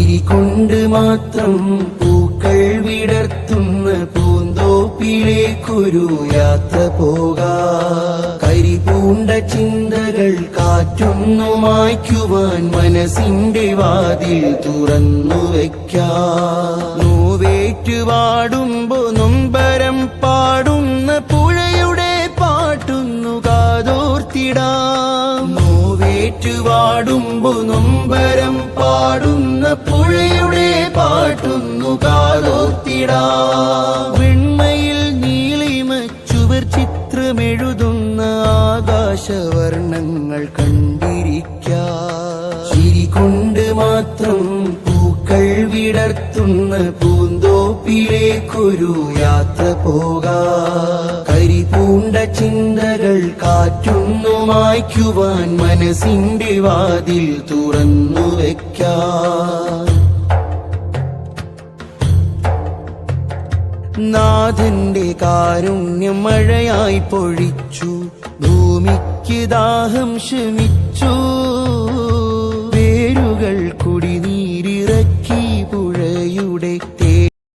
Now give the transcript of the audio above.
ചിരി കൊണ്ട് മാത്രം പൂക്കൾ വിടർത്തുന്ന പൂന്തോപ്പിലേക്കൊരു യാത്ര പോകാ. കരിപൂണ്ട ചിന്തകൾ കാറ്റൊന്നു മായ്ക്കുവാൻ മനസ്സിന്റെ വാതിൽ തുറന്നു വെക്കാ. നോവേറ്റുപാടുമ്പോ നൊമ്പരം പാടുന്ന പുഴയുടെ പാട്ടുന്നു കാതോർത്തിടാം. നോവേറ്റുപാടുമ്പോ നൊമ്പരം പാടുന്ന പുഴയുടെ പാട്ടുന്നു കാലോത്തിടാ വെണ്മയിൽ നീളിമ ചുവർ ചിത്രമെഴുതുന്ന ആകാശവർണങ്ങൾ കണ്ടിരിക്കൊണ്ട് മാത്രം പൂക്കൾ വിടർത്തുന്ന പൂന്തോപ്പിലേക്കൊരു യാത്ര പോകാ. കരിപൂണ്ട ചിന്തകൾ കാറ്റുന്നു മായ്ക്കുവാൻ മനസ്സിന്റെ വാതിൽ തുറന്നു വെക്കാം. നാഥന്റെ കാരുണ്യം മഴയായി പൊഴിച്ചു ഭൂമിക്ക് ദാഹം ശമിച്ചു